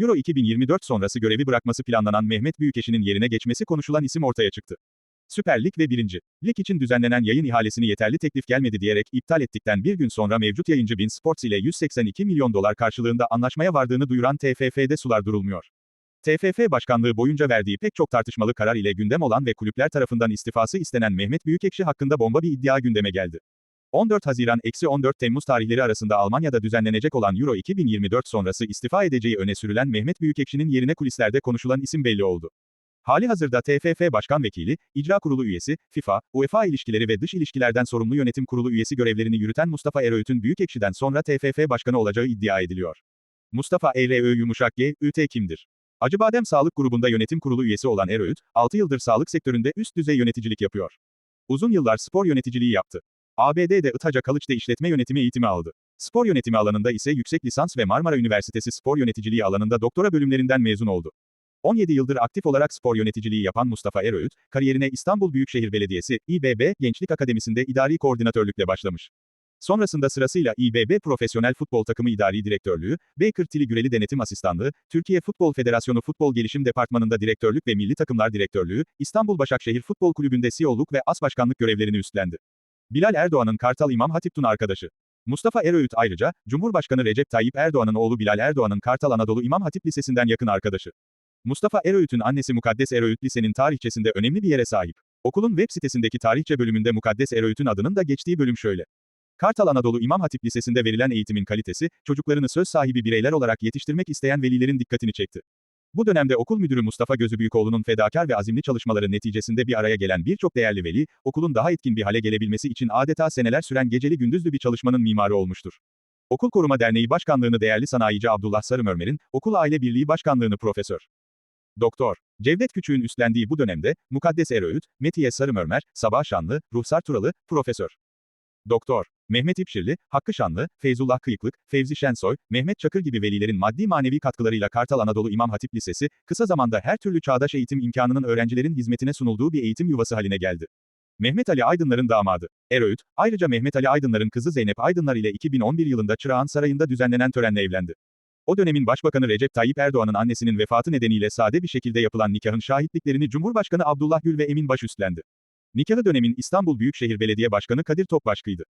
Euro 2024 sonrası görevi bırakması planlanan Mehmet Büyükeşi'nin yerine geçmesi konuşulan isim ortaya çıktı. Süper Lig ve 1. Lig için düzenlenen yayın ihalesini yeterli teklif gelmedi diyerek iptal ettikten bir gün sonra mevcut yayıncı Bein Sports ile 182 milyon dolar karşılığında anlaşmaya vardığını duyuran TFF'de sular durulmuyor. TFF Başkanlığı boyunca verdiği pek çok tartışmalı karar ile gündem olan ve kulüpler tarafından istifası istenen Mehmet Büyükekşi hakkında bomba bir iddia gündeme geldi. 14 Haziran-14 Temmuz tarihleri arasında Almanya'da düzenlenecek olan Euro 2024 sonrası istifa edeceği öne sürülen Mehmet Büyükekşi'nin yerine kulislerde konuşulan isim belli oldu. Hali hazırda TFF Başkan Vekili, İcra Kurulu üyesi, FIFA, UEFA ilişkileri ve dış ilişkilerden sorumlu yönetim kurulu üyesi görevlerini yürüten Mustafa Eröğüt'ün Büyükekşi'den sonra TFF Başkanı olacağı iddia ediliyor. Mustafa Eröğü yumuşak G, ÜT kimdir? Acıbadem Sağlık Grubu'nda yönetim kurulu üyesi olan Eröğüt, 6 yıldır sağlık sektöründe üst düzey yöneticilik yapıyor. Uzun yıllar spor yöneticiliği yaptı. ABD'de Itaca College'de işletme yönetimi eğitimi aldı. Spor yönetimi alanında ise yüksek lisans ve Marmara Üniversitesi spor yöneticiliği alanında doktora bölümlerinden mezun oldu. 17 yıldır aktif olarak spor yöneticiliği yapan Mustafa Eröğüt, kariyerine İstanbul Büyükşehir Belediyesi, İBB, Gençlik Akademisi'nde idari koordinatörlükle başlamış. Sonrasında sırasıyla İBB Profesyonel Futbol Takımı İdari Direktörlüğü, Baker Tilly Güreli Denetim Asistanlığı, Türkiye Futbol Federasyonu Futbol Gelişim Departmanı'nda direktörlük ve Milli Takımlar Direktörlüğü, İstanbul Başakşehir Futbol Kulübü'nde CEO'luk ve AS Başkanlık görevlerini üstlendi. Bilal Erdoğan'ın Kartal İmam Hatip Tun arkadaşı. Mustafa Eröğüt ayrıca, Cumhurbaşkanı Recep Tayyip Erdoğan'ın oğlu Bilal Erdoğan'ın Kartal Anadolu İmam Hatip Lisesi'nden yakın arkadaşı. Mustafa Eröğüt'ün annesi Mukaddes Eröğüt Lise'nin tarihçesinde önemli bir yere sahip. Okulun web sitesindeki tarihçe bölümünde Mukaddes Eröğüt'ün adının da geçtiği bölüm şöyle. Kartal Anadolu İmam Hatip Lisesi'nde verilen eğitimin kalitesi, çocuklarını söz sahibi bireyler olarak yetiştirmek isteyen velilerin dikkatini çekti. Bu dönemde okul müdürü Mustafa Gözübüyükoğlu'nun fedakar ve azimli çalışmaları neticesinde bir araya gelen birçok değerli veli, okulun daha etkin bir hale gelebilmesi için adeta seneler süren geceli gündüzlü bir çalışmanın mimarı olmuştur. Okul Koruma Derneği Başkanlığını değerli sanayici Abdullah Sarımörmer'in, Okul Aile Birliği Başkanlığını Profesör. Doktor. Cevdet Küçük'ün üstlendiği bu dönemde, Mukaddes Eröğüt, Metiye Sarımörmer, Sabah Şanlı, Ruhsar Turalı, Profesör. Doktor. Mehmet İpşirli, Hakkı Şanlı, Feyzullah Kıyıklık, Fevzi Şensoy, Mehmet Çakır gibi velilerin maddi manevi katkılarıyla Kartal Anadolu İmam Hatip Lisesi, kısa zamanda her türlü çağdaş eğitim imkanının öğrencilerin hizmetine sunulduğu bir eğitim yuvası haline geldi. Mehmet Ali Aydınlar'ın damadı. Eröğüt, ayrıca Mehmet Ali Aydınlar'ın kızı Zeynep Aydınlar ile 2011 yılında Çırağan Sarayı'nda düzenlenen törenle evlendi. O dönemin Başbakanı Recep Tayyip Erdoğan'ın annesinin vefatı nedeniyle sade bir şekilde yapılan nikahın şahitliklerini Cumhurbaşkanı Abdullah Gül ve Emin Baş üstlendi. Nikahı dönemin İstanbul Büyükşehir Belediye Başkanı Kadir Topbaşkı'ydı.